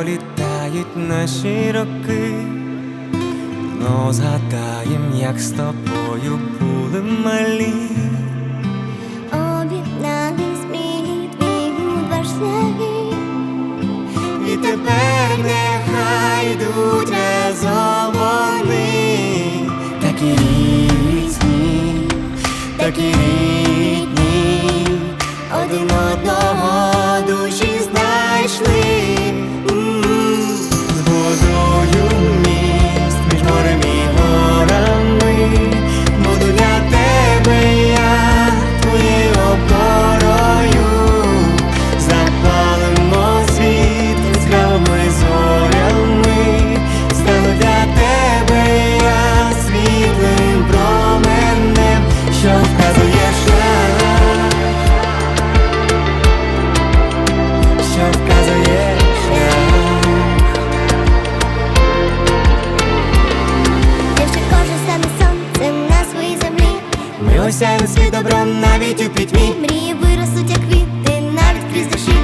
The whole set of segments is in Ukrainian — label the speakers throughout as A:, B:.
A: пролітають наші роки, но згадаєм, як з тобою були малі.
B: Об'єднались мрії твій два шляхи
A: тепер нехай йдуть разом вони, такі різні, такі рідні, один одного Ми осяємо світ добром навіть у пітьмі.
B: Мрії виростуть, як квіти, навіть крізь душі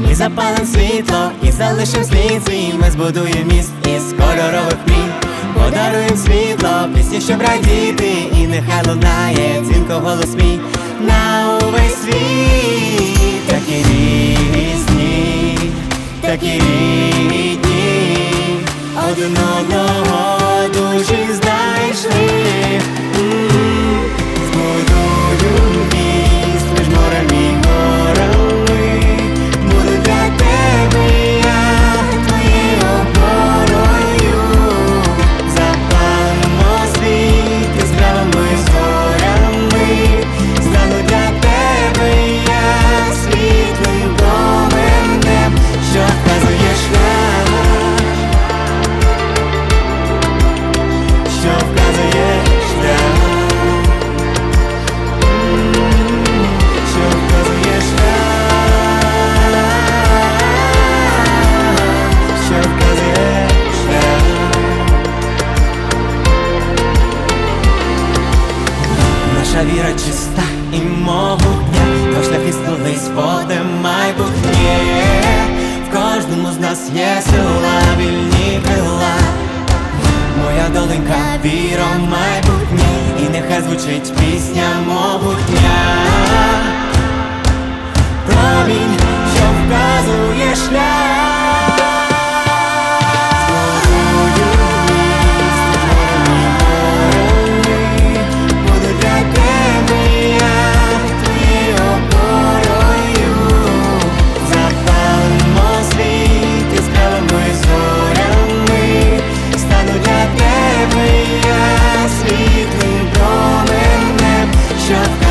A: Ми запалим світло і залишим слід свій Ми збудуємо міст із кольорових мрій Подаруємо світло, пісні, щоб радіти І нехай лунає дзвінко голос мій. На увесь світ Такі різні, такі рідні Один одного Наша віра чиста і могутня, то шляхи сплились води майбутнє. В кожному з нас є сила, вільні крила. Моя доленька віра в майбутнє, і нехай звучить пісня могутня. Промінь shut